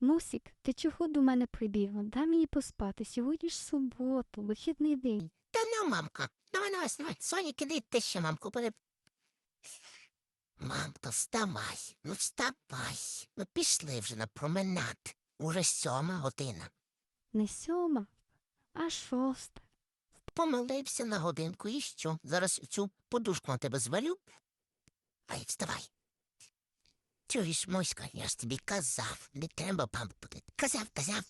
Мусік, ти чого до мене прибігла? Дай мені поспати. Сьогодні ж субота, вихідний день. Та ну, мамка, давай, давай, давай. Сонік, іди, ти ще, мамку, пере... Мамка, вставай, ну вставай. Ну пішли вже на променад. Уже сьома година. Не сьома, а шоста. Помилився на годинку і що? Зараз цю подушку на тебе звалю. Ай, вставай. Чуєш, Моська, я ж тобі казав, не треба пампати. Казав, казав.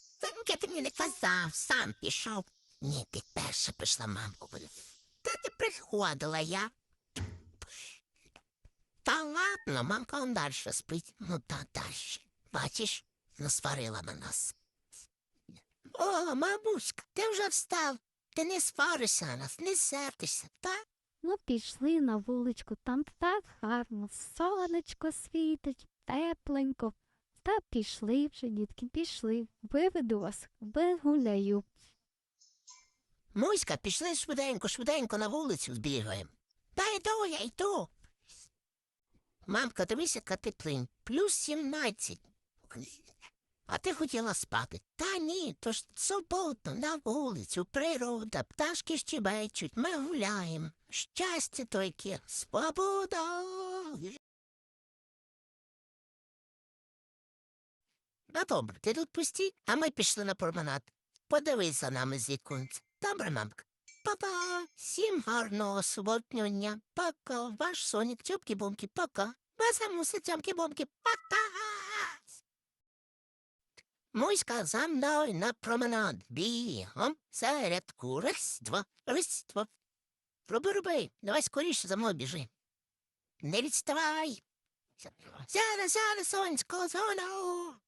Я ти не казав, сам пішов. Ні, ти перша пішла, мамку. Та ти приходила я. Та ладно, мамка он далі спить. Ну та далі. Бачиш, насварила на нас. О, мамуська, ти вже встав. Ти не сваришся на нас, не сердишся, так? Ну, пішли на вуличку, там так гарно, сонечко світить, тепленько. Та пішли вже, дітки, пішли. Виведу вас, вигуляю. Муська, пішли швиденько, швиденько на вулицю збігаємо. Та йду, я йду. Мамка, дивись, яка теплинь. Плюс сімнадцять. А ти хотіла спати. Та ні, то ж суботу на вулицю, природа, пташки щебечуть, ми гуляємо. Щастя то яке, свобода. Ну добре, ти тут пусті, а ми пішли на променад. Подивись за нами з віконця. Добре, мамка. Па-па. Всім гарного суботнього дня. Пока. Ваш сонік, тьопки-бомки, пока. Вас муси, тьомки-бомки, пока. Муська за мною на променад. Бігом. Зарядку. Раз, два, раз, два. Давай скоріше за мною біжи. Не відставай. Зараз, зараз, сонечко, зоно.